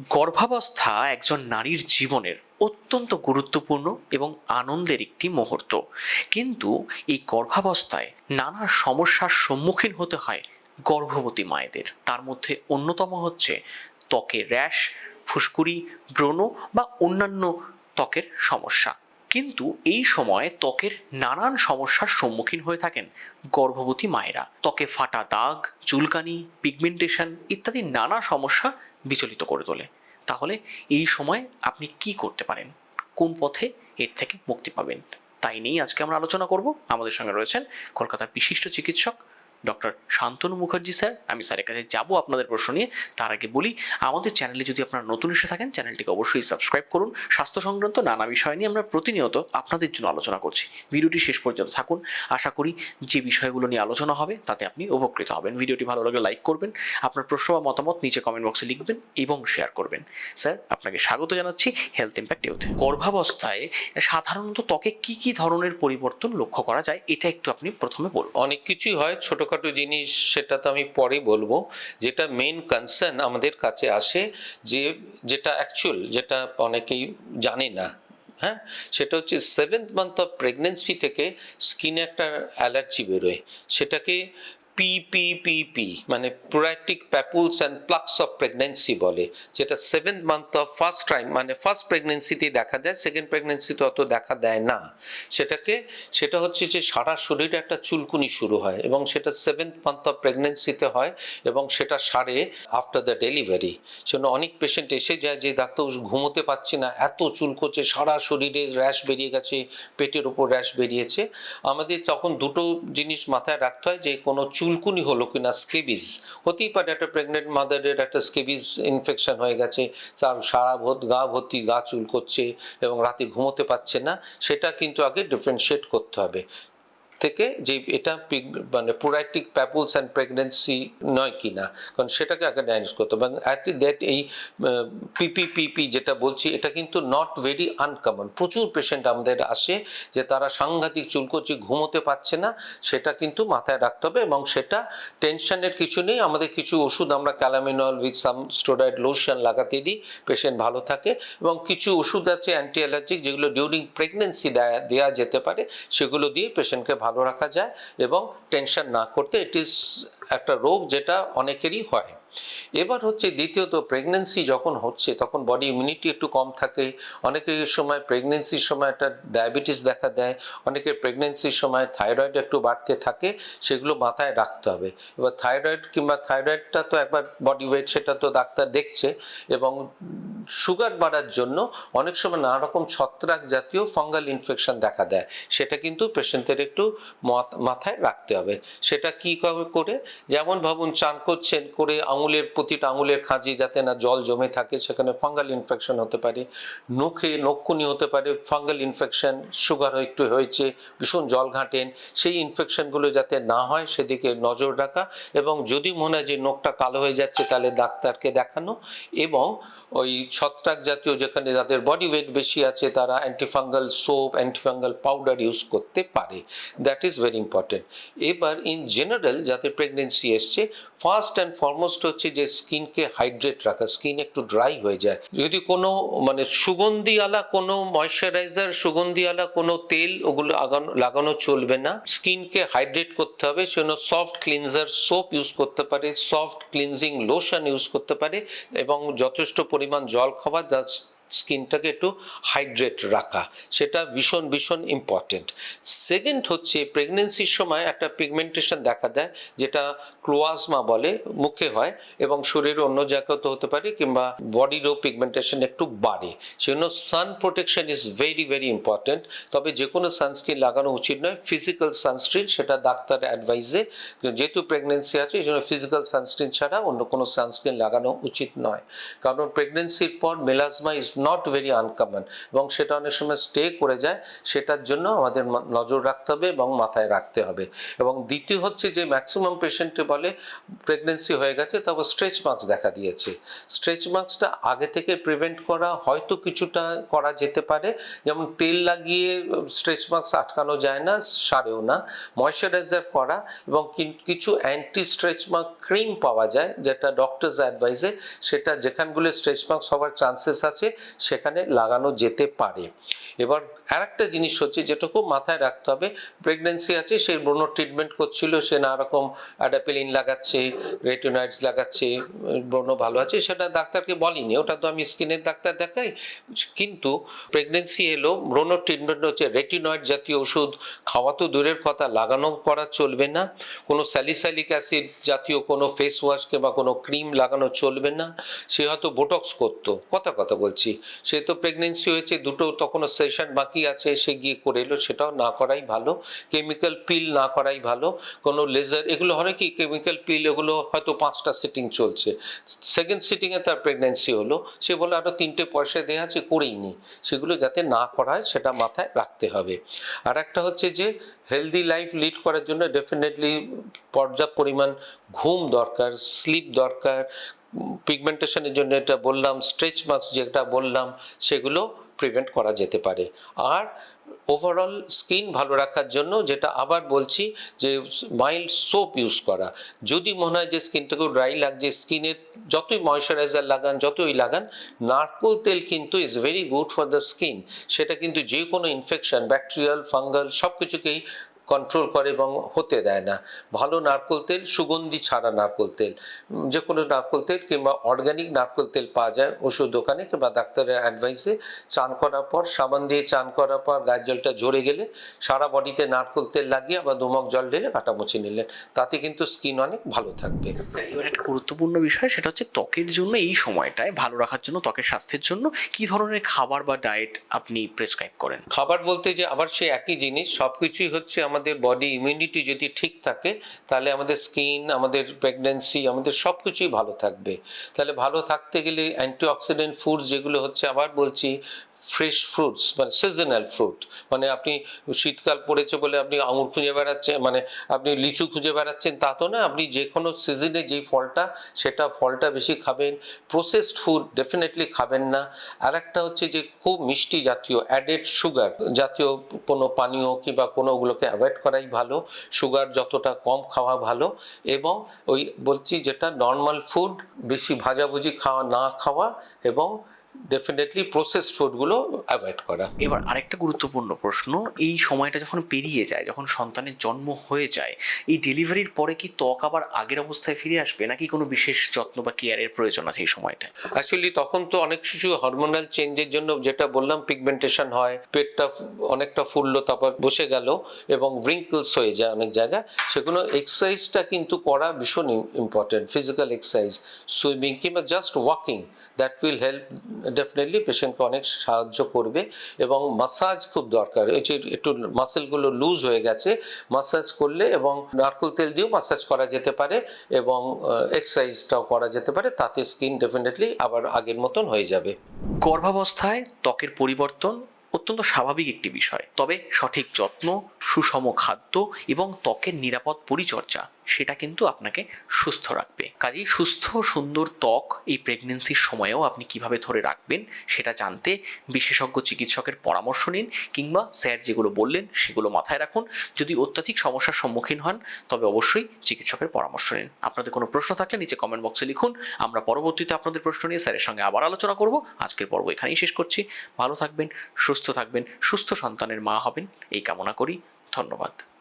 গর্ভাবস্থা একজন নারীর জীবনের অত্যন্ত গুরুত্বপূর্ণ এবং আনন্দের একটি মুহূর্ত। কিন্তু এই গর্ভাবস্থায় নানা সমস্যার সম্মুখীন হতে হয় গর্ভবতী মায়েদের। তার মধ্যে অন্যতম হচ্ছে ত্বকের র্যাশ, ফুসকুড়ি, ব্রণ বা অন্যান্য ত্বকের সমস্যা। কিন্তু এই সময় ত্বকের নানান সমস্যার সম্মুখীন হয়ে থাকেন গর্ভবতী মায়েরা। ত্বকে ফাটা দাগ, চুলকানি পিগমেন্টেশন ইত্যাদি নানা সমস্যা বিচলিত করে তোলে। তাহলে এই সময় আপনি কি করতে পারেন? কোন পথে এর থেকে মুক্তি পাবেন? তাই নিয়েই আজকে আমরা আলোচনা করব। আমাদের সঙ্গে রয়েছেন কলকাতার বিশিষ্ট চিকিৎসক ডক্টর শান্তনু মুখার্জি স্যার, আমি স্যারের কাছে যাব আপনাদের প্রশ্ন নিয়ে। তার আগে বলি, আমাদের চ্যানেলে যদি আপনারা নতুন এসে থাকেন, চ্যানেলটিকে অবশ্যই সাবস্ক্রাইব করুন। স্বাস্থ্য সংক্রান্ত নানা বিষয় নিয়ে আমরা প্রতিনিয়ত আপনাদের জন্য আলোচনা করছি। ভিডিওটি শেষ পর্যন্ত থাকুন। আশা করি যে বিষয়গুলো নিয়ে আলোচনা হবে, তাতে আপনি উপকৃত হবেন। ভিডিওটি ভালো লাগলে লাইক করবেন, আপনার প্রশ্ন বা মতামত নিচে কমেন্ট বক্সে লিখবেন এবং শেয়ার করবেন। স্যার, আপনাকে স্বাগত জানাচ্ছি হেলথ ইম্প্যাক্ট ইউথ গর্ভাবস্থায় সাধারণত ত্বকে কি কি ধরনের পরিবর্তন লক্ষ্য করা যায়, এটা একটু আপনি প্রথমে বলুন। অনেক কিছুই হয় ছোটোখাটো জিনিস সেটা তো আমি পরে বলব, যেটা মেন কনসার্ন আমাদের কাছে আসে যে, যেটা অ্যাকচুয়াল যেটা অনেকেই জানে না হ্যাঁ? সেটা হচ্ছে সেভেন্থ মান্থ অফ প্রেগনেন্সি থেকে স্কিনে একটা অ্যালার্জি বেরোয়। সেটাকে পিপিপিপি মানে pruritic papules and plaques of pregnancy বলে, যেটা seventh month of first time মানে ফার্স্ট প্রেগনেন্সিতেই দেখা দেয় সেকেন্ড প্রেগনেন্সিতে অত দেখা দেয় না। সেটাকে, সেটা হচ্ছে যে সারা শরীরে একটা চুলকুনি শুরু হয় এবং সেটা সেভেন্থ মান্থ অফ প্রেগনেন্সিতে হয় এবং সেটা সারে আফটার দ্য ডেলিভারি সেজন্য অনেক পেশেন্ট এসে যায় যে, ডাক্তার, ঘুমোতে পারছি না, এত চুলকোচ্ছে সারা শরীরে র্যাশ বেরিয়ে গেছে, পেটের উপর র্যাশ বেরিয়েছে। আমাদের তখন দুটো জিনিস মাথায় রাখতে হয় যে, কোনো চুলকুনি হলো কি না স্কেবিজ হতেই পারে একটা প্রেগনেন্ট মাদারের একটা স্কেবিজ ইনফেকশন হয়ে গেছে, তার সারা ভোত, গা ভর্তি, গা চুল করছে এবং রাতে ঘুমোতে পারছে না, সেটা কিন্তু আগে ডিফারেন্সিয়েট করতে হবে। থেকে যে এটা মানে পুরাইটিক প্যাপুলস অ্যান্ড প্রেগনেন্সি নয় কি না কারণ সেটাকে আগে ডায়াগনোস করতে এবং অ্যাট দ্যাট এই পিপিপিপি যেটা বলছি, এটা কিন্তু নট ভেরি আনকমন প্রচুর পেশেন্ট আমাদের আসে যে তারা সাংঘাতিক চুলকোচি ঘুমোতে পারছে না, সেটা কিন্তু মাথায় রাখতে হবে এবং সেটা টেনশনের কিছু নেই। আমাদের কিছু ওষুধ আমরা calaminol with some steroid lotion লাগাতে দিই পেশেন্ট ভালো থাকে। এবং কিছু ওষুধ আছে অ্যান্টি অ্যালার্জিক যেগুলো ডিউরিং প্রেগনেন্সি দেয়া দেওয়া যেতে পারে, সেগুলো দিয়ে পেশেন্টকে ভালো রাখা যায় এবং টেনশন না করতে ইট ইজ একটা রোগ যেটা অনেকেরই হয়। এবার হচ্ছে দ্বিতীয়ত প্রেগনেন্সি যখন হচ্ছে, তখন বডি ইমিউনিটি একটু কম থাকে। অনেকের সময় প্রেগনেন্সির সময় একটা ডায়াবেটিস দেখা দেয়। অনেকের প্রেগনেন্সির সময় থাইরয়েড একটু বাড়তে থাকে, সেগুলো মাথায় রাখতে হবে। এবার থাইরয়েড কিংবা থাইরয়েডটা তো একবার বডি ওয়েট সেটা তো ডাক্তার দেখছে এবং সুগার বাড়ার জন্য অনেক সময় নানা রকম ছত্রাক জাতীয় ফাঙ্গাল ইনফেকশন দেখা দেয়। সেটা কিন্তু পেশেন্টের একটু মাথায় রাখতে হবে। সেটা কি করে- করে যেমন ভাবুন চান করছেন করে আঙুলের প্রতিটা আঙুলের খাঁজি যাতে না জল জমে থাকে, সেখানে ফাঙ্গাল ইনফেকশন হতে পারে, নখে নখকুনি হতে পারে, ফাঙ্গাল ইনফেকশন, সুগার একটু হয়েছে, ভীষণ জল ঘাঁটেন, সেই ইনফেকশনগুলো যাতে না হয় সেদিকে নজর রাখা এবং যদি মনে হয় যে নখটা কালো হয়ে যাচ্ছে তাহলে ডাক্তারকে দেখানো এবং ওই ছত্রাক জাতীয় যেখানে যাদের বডি ওয়েট বেশি আছে তারা antifungal soap antifungal powder use করতে পারে। দ্যাট ইজ ভেরি ইম্পর্টেন্ট এবার ইন জেনারেল যাদের প্রেগনেন্সি এসছে। ফার্স্ট অ্যান্ড ফরমোস্ট হচ্ছে যে স্কিনকে হাইড্রেট রাখা স্কিন একটু ড্রাই হয়ে যায়। যদি কোনো মানে সুগন্ধিওয়ালা কোনো ময়শ্চারাইজার সুগন্ধিওয়ালা কোনো তেল ওগুলো আগানো, লাগানো চলবে না। স্কিনকে হাইড্রেট করতে হবে, সেজন্য সফট ক্লিনজার সোপ ইউজ করতে পারে সফট ক্লিনজিং লোশন ইউজ করতে পারে এবং যথেষ্ট পরিমাণ জল খাওয়া স্কিনটাকে একটু হাইড্রেট রাখা, সেটা ভীষণ ভীষণ ইম্পর্টেন্ট সেকেন্ড হচ্ছে প্রেগনেন্সির সময় একটা পিগমেন্টেশন দেখা দেয়, যেটা ক্লোয়াজমা বলে, মুখে হয়, এবং শরীরে অন্য জায়গাও তো হতে পারে, কিংবা বডিরও পিগমেন্টেশন একটু বাড়ে। সেজন্য sun protection is very very important তবে যে কোনো সানস্ক্রিন লাগানো উচিত নয় ফিজিক্যাল সানস্ক্রিন সেটা ডাক্তার অ্যাডভাইসে যেহেতু প্রেগনেন্সি আছে এই জন্য ফিজিক্যাল সানস্ক্রিন ছাড়া অন্য কোনো সানস্ক্রিন লাগানো উচিত নয়। কারণ প্রেগনেন্সির পর melasma is not very uncommon এবং সেটা অনেক সময় স্টে করে যায়, সেটার জন্য আমাদের নজর রাখতে হবে এবং মাথায় রাখতে হবে। এবং দ্বিতীয় হচ্ছে যে ম্যাক্সিমাম পেশেন্টে বলে প্রেগনেন্সি হয়ে গেছে তারপর স্ট্রেচ মার্কস দেখা দিয়েছে। স্ট্রেচ মার্কসটা আগে থেকে প্রিভেন্ট করা, হয়তো কিছুটা করা যেতে পারে। যেমন তেল লাগিয়ে স্ট্রেচ মার্কস আটকানো যায় না, সারেও না। ময়শ্চারাইজার করা, এবং কিছু অ্যান্টি স্ট্রেচ মার্ক ক্রিম পাওয়া যায়, যেটা ডক্টরস অ্যাডভাইসে সেটা যেখানগুলো স্ট্রেচ মার্কস হওয়ার চান্সেস আছে সেখানে লাগানো যেতে পারে। এবার আরেকটা জিনিস হচ্ছে যেটা খুব মাথায় রাখতে হবে প্রেগনেন্সি আছে, সে ব্রণ ট্রিটমেন্ট করছিল, সে নানা রকম অ্যাডাপিলিন লাগাচ্ছে রেটিনয়েডস লাগাচ্ছে, ব্রণ ভালো আছে, সেটা ডাক্তারকে বলিনি, ওটা তো আমি স্কিনের ডাক্তার দেখাই। কিন্তু প্রেগনেন্সি এলো, ব্রণ ট্রিটমেন্ট হচ্ছে রেটিনয়েড জাতীয় ওষুধ, খাওয়া তো দূরের কথা, লাগানো করা চলবে না, কোনো স্যালিসাইলিক অ্যাসিড জাতীয় কোনো ফেস ওয়াশ কিংবা কোনো ক্রিম লাগানো চলবে না, সে হয়তো বোটক্স করতো, কথা কথা বলছি। সে তো প্রেগনেন্সি হয়েছে, দুটো তখনও সেশন বাকি আছে, সে গিয়ে করে এলো, সেটাও না করাই ভালো। কেমিক্যাল পিল না করাই ভালো। কোনো লেজার এগুলো হয় কি কেমিক্যাল পিল এগুলো হয়তো পাঁচটা সিটিং চলছে। সেকেন্ড সিটিংয়ে তার প্রেগনেন্সি হলো। সে বলে আরও তিনটে পয়সা দেওয়া আছে, করেই নি। সেগুলো যাতে না করা হয় সেটা মাথায় রাখতে হবে। আর একটা হচ্ছে যে হেলদি লাইফ লিড করার জন্য ডেফিনেটলি পর্যাপ্ত পরিমাণ ঘুম দরকার স্লিপ দরকার পিগমেন্টেশনের জন্য এটা বললাম স্ট্রেচ মার্কস যেটা বললাম, সেগুলো প্রিভেন্ট করা যেতে পারে। আর ওভারঅল স্কিন ভালো রাখার জন্য যেটা আবার বলছি যে মাইল্ড সোপ ইউজ করা। যদি মনে হয় যে স্কিনটাকে ড্রাই লাগছে, স্কিনের যতই ময়শ্চারাইজার লাগান, যতই লাগান, নারকোল তেল কিন্তু is very good for the skin সেটা কিন্তু যে কোনো ইনফেকশন ব্যাকটেরিয়াল ফাঙ্গাল সব কিছুকেই কন্ট্রোল করে এবং হতে দেয় না। ভালো নারকোল তেল সুগন্ধি ছাড়া নারকোল তেল। যে কোনো নারকোল তেল কিংবা অর্গানিক নারকোল তেল পাওয়া যায় ওষুধ দোকানে কিংবা ডাক্তারের অ্যাডভাইসে চান করার পর সাবান দিয়ে চান করার পর গায়ের জলটা ঝরে গেলে সারা বডিতে নারকোল তেল লাগিয়ে আবার দুমক জল ঢেলে কাটা মুছে নিলেন। তাতে কিন্তু স্কিন অনেক ভালো থাকবে। এবার একটা গুরুত্বপূর্ণ বিষয় সেটা হচ্ছে ত্বকের জন্য এই সময়টায় ভালো রাখার জন্য ত্বকের স্বাস্থ্যের জন্য কি ধরনের খাবার বা ডায়েট আপনি প্রেসক্রাইব করেন? খাবার বলতে যে আবার সে একই জিনিস সব কিছুই হচ্ছে আমাদের বডি ইমিউনিটি যদি ঠিক থাকে, তাহলে আমাদের স্কিন আমাদের প্রেগনেন্সি আমাদের সব কিছুই ভালো থাকবে। তাহলে ভালো থাকতে গেলে অ্যান্টিঅক্সিডেন্ট ফুড যেগুলো হচ্ছে, আবার বলছি ফ্রেশ ফ্রুটস মানে সিজনাল ফ্রুট মানে আপনি শীতকাল পড়েছে বলে আপনি আঙুর খুঁজে বেড়াচ্ছেন মানে আপনি লিচু খুঁজে বেড়াচ্ছেন, তা তো না, আপনি যে কোনো সিজনে যেই ফলটা, সেটা ফলটা বেশি খাবেন প্রসেসড ফুড ডেফিনেটলি খাবেন না। আর একটা হচ্ছে যে খুব মিষ্টি জাতীয় অ্যাডেড সুগার জাতীয় কোনো পানীয় কিংবা কোনো ওগুলোকে অ্যাভয়েড করাই ভালো সুগার যতটা কম খাওয়া ভালো, এবং ওই বলছি যেটা নর্মাল ফুড বেশি ভাজাভুজি খাওয়া না খাওয়া, এবং ডেফিনেটলি প্রসেসড ফুডগুলো অ্যাভয়েড করা। এবার আরেকটা গুরুত্বপূর্ণ প্রশ্ন এই সময়টা যখন পেরিয়ে যায় যখন সন্তানের জন্ম হয়ে যায় এই ডেলিভারির পরে কি ত্বক আবার আগের অবস্থায় ফিরে আসবে নাকি কোনো বিশেষ যত্ন বা কেয়ারের প্রয়োজন আছে এই সময়টা অ্যাকচুয়ালি তখন তো অনেক শিশু হরমোনাল চেঞ্জের জন্য যেটা বললাম পিগমেন্টেশন হয় পেটটা অনেকটা ফুললো তারপর বসে গেল এবং wrinkles হয়ে যায় অনেক জায়গায়। সেগুলো এক্সারসাইজটা কিন্তু করা ভীষণ ইম্পর্টেন্ট ফিজিক্যাল এক্সারসাইজ সুইমিং কিংবা just walking that will help definitely পেশেন্টকে অনেক সাহায্য করবে এবং মাসাজ খুব দরকার। এই যে একটু মাসেলগুলো লুজ হয়ে গেছে মাসাজ করলে এবং নারকোল তেল দিয়েও মাসাজ করা যেতে পারে এবং এক্সারসাইজটাও করা যেতে পারে, তাতে স্কিন ডেফিনেটলি আবার আগের মতন হয়ে যাবে। গর্ভাবস্থায় ত্বকের পরিবর্তন অত্যন্ত স্বাভাবিক একটি বিষয়। তবে সঠিক যত্ন, সুষম খাদ্য এবং ত্বকের নিরাপদ পরিচর্যা সেটা কিন্তু আপনাকে সুস্থ রাখবে। কাজেই সুস্থ, সুন্দর ত্বক এই প্রেগনেন্সির সময়েও আপনি কীভাবে ধরে রাখবেন সেটা জানতে বিশেষজ্ঞ চিকিৎসকের পরামর্শ নিন কিংবা স্যার যেগুলো বললেন সেগুলো মাথায় রাখুন। যদি অত্যাধিক সমস্যার সম্মুখীন হন, তবে অবশ্যই চিকিৎসকের পরামর্শ নিন। আপনাদের কোনো প্রশ্ন থাকলে নিচে কমেন্ট বক্সে লিখুন। আমরা পরবর্তীতে আপনাদের প্রশ্ন নিয়ে স্যারের সঙ্গে আবার আলোচনা করব। আজকের পর্ব এখানেই শেষ করছি। ভালো থাকবেন, সুস্থ থাকবেন, সুস্থ সন্তানের মা হবেন, এই কামনা করি। ধন্যবাদ।